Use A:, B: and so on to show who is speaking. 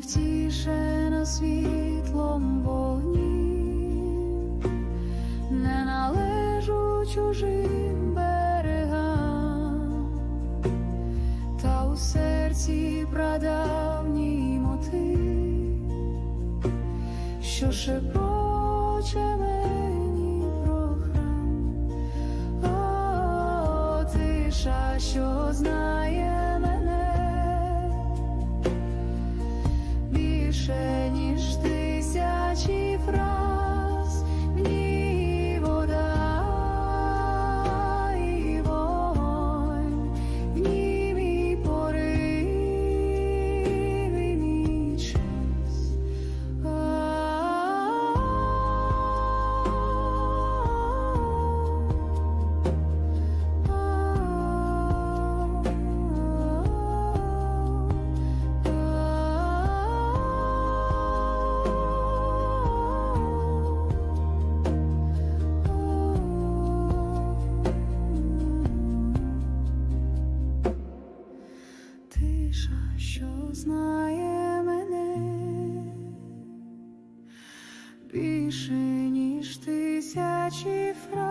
A: Я не втішена світлом вогнів, не належу чужим берегам, та у серці прадавній мотив, що шепоче мені про О, тиша, що знає ніж тисячі фраз, знає мене більше, ніж тисячі фраз.